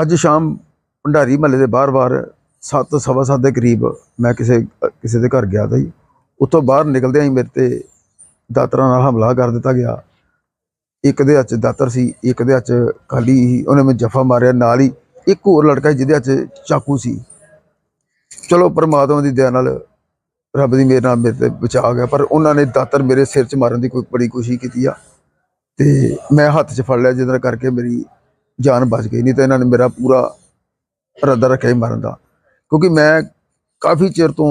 ਅੱਜ ਸ਼ਾਮ ਭੰਡਾਰੀ ਮਹੱਲੇ ਦੇ ਬਾਹਰ-ਬਾਹਰ ਸੱਤ, ਸਵਾ ਸੱਤ ਦੇ ਕਰੀਬ ਮੈਂ ਕਿਸੇ ਕਿਸੇ ਦੇ ਘਰ ਗਿਆ ਤਾ ਜੀ। ਉੱਥੋਂ ਬਾਹਰ ਨਿਕਲਦਿਆਂ ਹੀ ਮੇਰੇ ਤੇ ਦਾਤਰਾਂ ਨਾਲ ਹਮਲਾ ਕਰ ਦਿੱਤਾ ਗਿਆ। ਇੱਕ ਦੇ ਹੱਥ ਦਾਤਰ ਸੀ, ਇੱਕ ਦੇ ਹੱਥ 'ਚ ਖਾਲੀ ਸੀ, ਉਹਨੇ ਮੈਨੂੰ ਜਫਾ ਮਾਰਿਆ। ਨਾਲ ਹੀ ਇੱਕ ਹੋਰ ਲੜਕਾ ਜਿਹਦੇ ਹੱਥ ਚਾਕੂ ਸੀ। ਚਲੋ ਪਰਮਾਤਮਾ ਦੀ ਦਇਆ ਨਾਲ ਰੱਬ ਦੀ ਮੇਰੇ ਨਾਲ ਮੇਰੇ ਤੇ ਬਚਾ ਗਿਆ, ਪਰ ਉਹਨਾਂ ਨੇ ਦਾਤਰ ਮੇਰੇ ਸਿਰ 'ਚ ਮਾਰਨ ਦੀ ਕੋਈ ਬੜੀ ਕੋਸ਼ਿਸ਼ ਕੀਤੀ ਆ। ਤੇ ਮੈਂ ਹੱਥ 'ਚ ਫੜ ਲਿਆ ਜਿਹਦੇ ਨਾਲ ਕਰਕੇ ਮੇਰੀ ਜਾਨ ਬਚ ਗਈ, ਨਹੀਂ ਤਾਂ ਇਹਨਾਂ ਨੇ ਮੇਰਾ ਪੂਰਾ ਇਰਾਦਾ ਰੱਖਿਆ ਹੀ ਮਰਨ ਦਾ। ਕਿਉਂਕਿ ਮੈਂ ਕਾਫੀ ਚਿਰ ਤੋਂ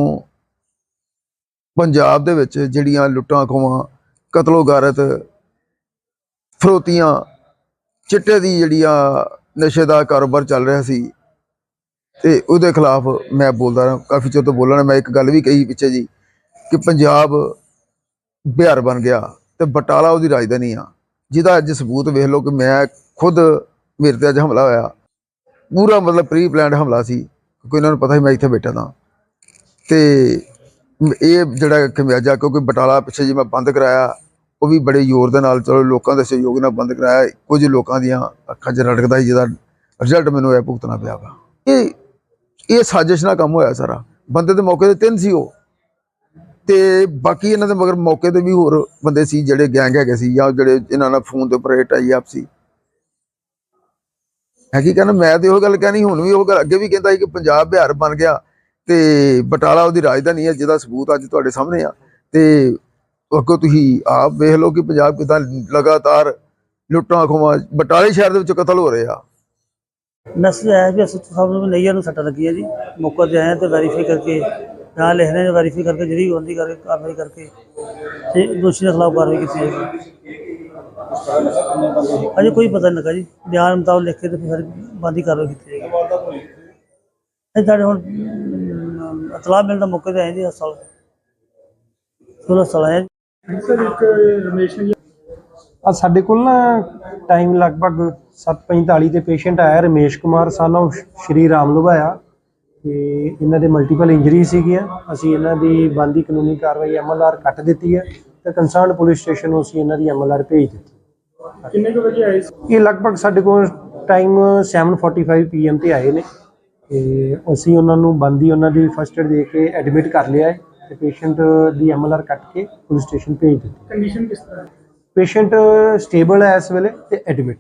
ਪੰਜਾਬ ਦੇ ਵਿੱਚ ਜਿਹੜੀਆਂ ਲੁੱਟਾਂ ਖੋਵਾਂ ਕਤਲੋ ਗਾਰਤ, ਫਰੋਤੀਆਂ, ਚਿੱਟੇ ਦੀ ਜਿਹੜੀ ਆ ਨਸ਼ੇ ਦਾ ਕਾਰੋਬਾਰ ਚੱਲ ਰਿਹਾ ਸੀ ਤੇ ਉਹਦੇ ਖਿਲਾਫ ਮੈਂ ਬੋਲਦਾ ਰਿਹਾ, ਕਾਫੀ ਚਿਰ ਤੋਂ ਬੋਲਣਾ ਮੈਂ ਇੱਕ ਗੱਲ ਵੀ ਕਹੀ ਪਿੱਛੇ ਜੀ ਕਿ ਪੰਜਾਬ ਬਿਹਾਰ ਬਣ ਗਿਆ ਤੇ ਬਟਾਲਾ ਉਹਦੀ ਰਾਜਧਾਨੀ ਆ। ਜਿਹਦਾ ਅੱਜ ਸਬੂਤ ਵੇਖ ਲਓ ਕਿ ਮੈਂ ਖੁਦ ਮੇਰੇ ਤੇ ਅੱਜ ਹਮਲਾ ਹੋਇਆ। ਪੂਰਾ ਮਤਲਬ ਪ੍ਰੀ ਪਲਾਨਡ ਹਮਲਾ ਸੀ। ਕਿਉਂਕਿ ਇਹਨਾਂ ਨੂੰ ਪਤਾ ਸੀ ਮੈਂ ਇੱਥੇ ਬੈਠਾ ਤਾਂ। ਤੇ ਇਹ ਜਿਹੜਾ ਖਮਿਆਜਾ ਕਿਉਂਕਿ ਬਟਾਲਾ ਪਿੱਛੇ ਜੇ ਮੈਂ ਬੰਦ ਕਰਾਇਆ, ਉਹ ਵੀ ਬੜੇ ਜ਼ੋਰ ਦੇ ਨਾਲ ਚਲੋ ਲੋਕਾਂ ਦੇ ਸਹਿਯੋਗ ਨਾਲ ਬੰਦ ਕਰਾਇਆ। ਕੁਝ ਲੋਕਾਂ ਦੀਆਂ ਅੱਖਾਂ 'ਚ ਰੜਕਦਾ ਸੀ, ਜਿਹਦਾ ਰਿਜ਼ਲਟ ਮੈਨੂੰ ਇਹ ਭੁਗਤਣਾ ਪਿਆ ਵਾ। ਇਹ ਇਹ ਸਾਜ਼ਿਸ਼ ਨਾਲ ਕੰਮ ਹੋਇਆ ਸਾਰਾ। ਬੰਦੇ ਦੇ ਮੌਕੇ ਤੇ ਤਿੰਨ ਸੀ ਉਹ। ਤੇ ਬਾਕੀ ਇਹਨਾਂ ਦੇ ਮਗਰ ਮੌਕੇ ਤੇ ਵੀ ਹੋਰ ਬੰਦੇ ਸੀ, ਜਿਹੜੇ ਗੈਂਗ ਹੈਗੇ ਸੀ ਜਾਂ ਜਿਹੜੇ ਇਹਨਾਂ ਨਾਲ ਫੋਨ ਦੇ ਉੱਪਰ ਟਾਈ ਆਪ ਸੀ ਹੈ ਕੀ ਕਹਿੰਦਾ ਮੈਂ ਤੇ ਉਹ ਗੱਲ ਕਹਿਣੀ, ਹੁਣ ਵੀ ਉਹ ਗੱਲ, ਅੱਗੇ ਵੀ ਕਹਿੰਦਾ ਸੀ ਕਿ ਪੰਜਾਬ ਬਿਹਾਰ ਬਣ ਗਿਆ ਤੇ ਬਟਾਲਾ ਉਹਦੀ ਰਾਜਧਾਨੀ ਹੈ, ਜਿਹਦਾ ਸਬੂਤ ਅੱਜ ਤੁਹਾਡੇ ਸਾਹਮਣੇ ਆ। ਤੇ ਅੱਗੋਂ ਤੁਸੀਂ ਆਪ ਵੇਖ ਲਓ ਕਿ ਪੰਜਾਬ ਕਿਦਾਂ ਲਗਾਤਾਰ ਲੁੱਟਾਂ ਖੋਵਾਂ ਬਟਾਲੇ ਸ਼ਹਿਰ ਦੇ ਵਿੱਚ ਕਤਲ ਹੋ ਰਹੇ। ਆ ਮੈਸੇਜ ਆਇਆ ਵੀ ਅਸੀਂ ਸਾਹਿਬ ਨੂੰ ਨਈਆ ਨੂੰ ਸੱਟ ਲੱਗੀ ਹੈ ਜੀ। ਮੌਕਾ ਤੇ ਆਏ ਤੇ ਵੈਰੀਫਾਈ ਕਰਕੇ ਨਾਂ ਲਿਖ ਰਹੇ ਨੇ ਵੈਰੀਫਾਈ ਕਰਕੇ ਜਿਹੜੀ ਬੰਦੀ ਕਰਕੇ ਕਾਰਵਾਈ ਕਰਕੇ, ਤੇ ਦੋਸ਼ੀ ਦੇ ਖਿਲਾਫ ਕਾਰਵਾਈ ਕੀਤੀ ਜਾਏਗੀ ਅਜੇ ਕੋਈ ਪਤਾ ਨਹੀਂ ਲੱਗਾ ਜੀ। ਬਿਆਨ ਮੁਤਾਬਕ ਲਿਖ ਕੇ ਤੇ ਫਿਰ ਬੰਦੀ ਕਾਰਵਾਈ ਕੀਤੀ ਜਾਏਗੀ। ਇਹ ਸਾਡੇ ਹੁਣ ਇਤਲਾਹ ਮਿਲਣ ਦਾ ਮੌਕੇ ਤੇ ਆਏ ਜੀ ਹਸਪਤਾਲ। ਚਲੋ ਹਸਪਤਾਲ ਆਏ ਆ ਸਾਡੇ ਕੋਲ ਨਾ ਟਾਈਮ ਲਗਭਗ 7:45 ਤੇ ਪੇਸ਼ੈਂਟ ਆਇਆ, ਰਮੇਸ਼ ਕੁਮਾਰ ਸਾਨੂੰ ਸ਼੍ਰੀ ਰਾਮ ਲੁਭਾਇਆ ਤੇ ਇਹਨਾਂ ਦੇ ਮਲਟੀਪਲ ਇੰਜਰੀ ਸੀਗੀਆਂ। ਅਸੀਂ ਇਹਨਾਂ ਦੀ ਬੰਦੀ ਕਾਨੂੰਨੀ ਕਾਰਵਾਈ ਐਮਐਲਆਰ ਕੱਟ ਦਿੱਤੀ ਹੈ ਤੇ ਕੰਸਰਨ ਪੁਲਿਸ ਸਟੇਸ਼ਨ ਨੂੰ ਅਸੀਂ ਇਹਨਾਂ ਦੀ ਐਮਐਲਆਰ ਭੇਜ ਦਿੱਤੀ। ਕਿੰਨੇ ਕੁ ਵਜੇ ਆਏ ਸੀ? ਇਹ ਲਗਭਗ ਸਾਡੇ ਕੋਲ ਟਾਈਮ 7:45 ਪੀਐਮ ਤੇ ਆਏ ਨੇ। ਤੇ ਅਸੀਂ ਉਹਨਾਂ ਨੂੰ ਬੰਦੀ ਉਹਨਾਂ ਦੀ ਫਸਟ ਏਡ ਦੇ ਕੇ ਐਡਮਿਟ ਕਰ ਲਿਆ ਹੈ ਤੇ ਪੇਸ਼ੈਂਟ ਦੀ ਐਮਐਲਆਰ ਕੱਟ ਕੇ ਪੁਲਿਸ ਸਟੇਸ਼ਨ ਭੇਜ ਦਿੱਤੀ। ਕੰਡੀਸ਼ਨ ਕਿਸ ਤਰ੍ਹਾਂ? ਹੈ? ਪੇਸ਼ੈਂਟ ਸਟੇਬਲ ਹੈ ਇਸ ਵੇਲੇ ਤੇ ਐਡਮਿਟ